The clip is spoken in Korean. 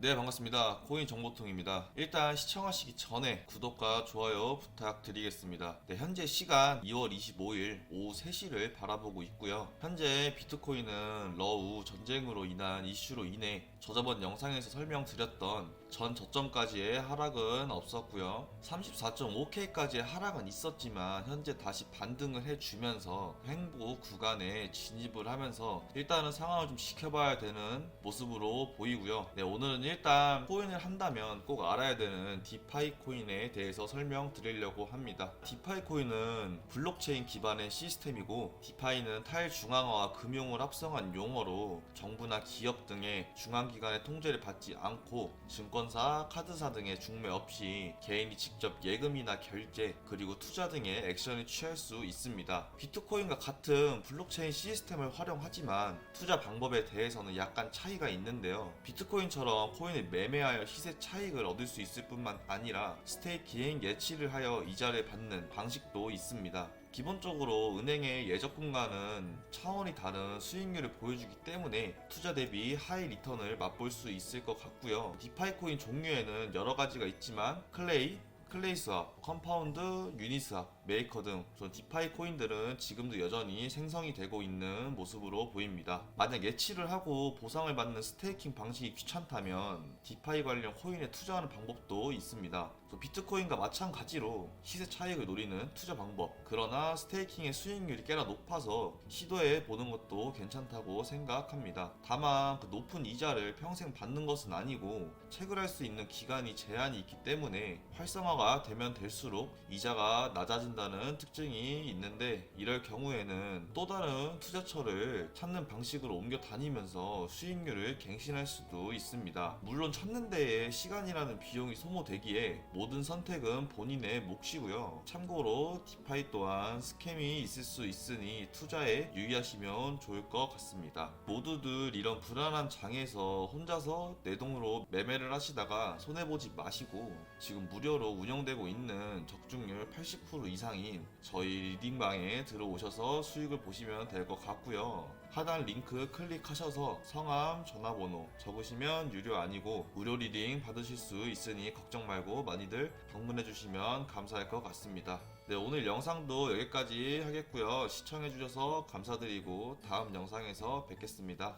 네 반갑습니다. 코인 정보통입니다. 일단 시청하시기 전에 구독과 좋아요 부탁드리겠습니다. 네 현재 시간 2월 25일 오후 3시를 바라보고 있고요. 현재 비트코인은 러우 전쟁으로 인한 이슈로 인해 저저번 영상에서 설명드렸던 전 저점까지의 하락은 없었고요 34.5K까지의 하락은 있었지만 현재 다시 반등을 해주면서 횡보 구간에 진입을 하면서 일단은 상황을 좀 지켜봐야 되는 모습으로 보이고요 네 오늘은 일단 코인을 한다면 꼭 알아야 되는 디파이 코인에 대해서 설명드리려고 합니다. 디파이 코인은 블록체인 기반의 시스템이고 디파이는 탈중앙화와 금융을 합성한 용어로 정부나 기업 등의 중앙기관의 통제를 받지 않고 증권 사, 카드사 등의 중매 없이 개인이 직접 예금이나 결제 그리고 투자 등의 액션을 취할 수 있습니다. 비트코인과 같은 블록체인 시스템을 활용하지만 투자 방법에 대해서는 약간 차이가 있는데요. 비트코인처럼 코인을 매매하여 시세 차익을 얻을 수 있을 뿐만 아니라 스테이킹 예치를 하여 이자를 받는 방식도 있습니다. 기본적으로 은행의 예적금과는 차원이 다른 수익률을 보여주기 때문에 투자 대비 하이 리턴을 맛볼 수 있을 것 같고요. 디파이 코인 종류에는 여러 가지가 있지만 클레이, 클레이스합, 컴파운드, 유니스합, 메이커 등 디파이 코인들은 지금도 여전히 생성이 되고 있는 모습으로 보입니다. 만약 예치를 하고 보상을 받는 스테이킹 방식이 귀찮다면 디파이 관련 코인에 투자하는 방법도 있습니다. 또 비트코인과 마찬가지로 시세 차익을 노리는 투자 방법. 그러나 스테이킹의 수익률이 꽤나 높아서 시도해 보는 것도 괜찮다고 생각합니다. 다만 그 높은 이자를 평생 받는 것은 아니고 체결할 수 있는 기간이 제한이 있기 때문에 활성화 가 되면 될수록 이자가 낮아진다는 특징이 있는데 이럴 경우에는 또 다른 투자처를 찾는 방식으로 옮겨 다니면서 수익률을 갱신할 수도 있습니다. 물론 찾는 데에 시간이라는 비용이 소모되기에 모든 선택은 본인의 몫이고요. 참고로 디파이 또한 스캠이 있을 수 있으니 투자에 유의하시면 좋을 것 같습니다. 모두들 이런 불안한 장에서 혼자서 내 돈으로 매매를 하시다가 손해보지 마시고 지금 무료로 운영되고 있는 적중률 80% 이상인 저희 리딩방에 들어오셔서 수익을 보시면 될 것 같고요. 하단 링크 클릭하셔서 성함, 전화번호 적으시면 유료 아니고 무료 리딩 받으실 수 있으니 걱정 말고 많이들 방문해 주시면 감사할 것 같습니다. 네, 오늘 영상도 여기까지 하겠고요. 시청해 주셔서 감사드리고 다음 영상에서 뵙겠습니다.